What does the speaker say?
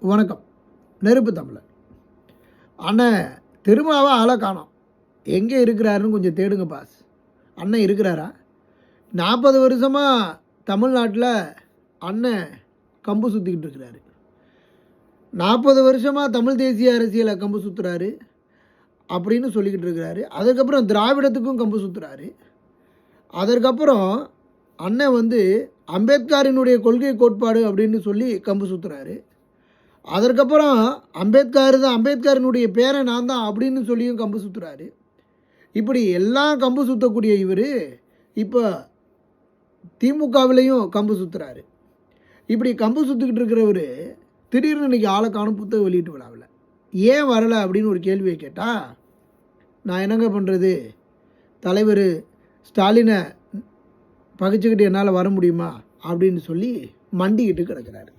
வணக்கம். நெருப்பு தமிழர். அண்ணன் திருமாவை ஆளை காணோம். எங்கே இருக்கிறாருன்னு கொஞ்சம் தேடுங்க பாஸ். அண்ணன் இருக்கிறாரா? நாற்பது வருஷமாக தமிழ்நாட்டில் அண்ணன் கம்பு சுற்றிக்கிட்டு இருக்கிறாரு. நாற்பது வருஷமாக தமிழ் தேசிய அரசியலை கம்பு சுற்றுறாரு அப்படின்னு சொல்லிக்கிட்டு இருக்கிறாரு. அதுக்கப்புறம் திராவிடத்துக்கும் கம்பு சுற்றுறாரு அதற்கப்புறம் அண்ணன் வந்து அம்பேத்கரினுடைய கொள்கை கோட்பாடு அப்படின்னு சொல்லி கம்பு சுற்றுறாரு அதற்கப்புறம் அம்பேத்கர் தான் அம்பேத்கரினுடைய பேரை நான் தான் அப்படின்னு சொல்லியும் கம்பு சுற்றுறாரு இப்படி எல்லாம் கம்பு சுற்றக்கூடிய இவர் இப்போ திமுகவிலையும் கம்பு சுற்றுறாரு இப்படி கம்பு சுற்றிக்கிட்டு இருக்கிறவர் திடீர்னு இன்றைக்கி ஆளை காணும் புத்தகம் வெளியிட்டு விழாவில். ஏன் வரலை அப்படின்னு ஒரு கேள்வியை கேட்டால் நான் என்னங்க பண்ணுறது தலைவர் ஸ்டாலினை பகைச்சிக்கிட்டு என்னால் வர முடியுமா? அப்படின்னு சொல்லி மண்டிக்கிட்டு கிடக்கிறாரு.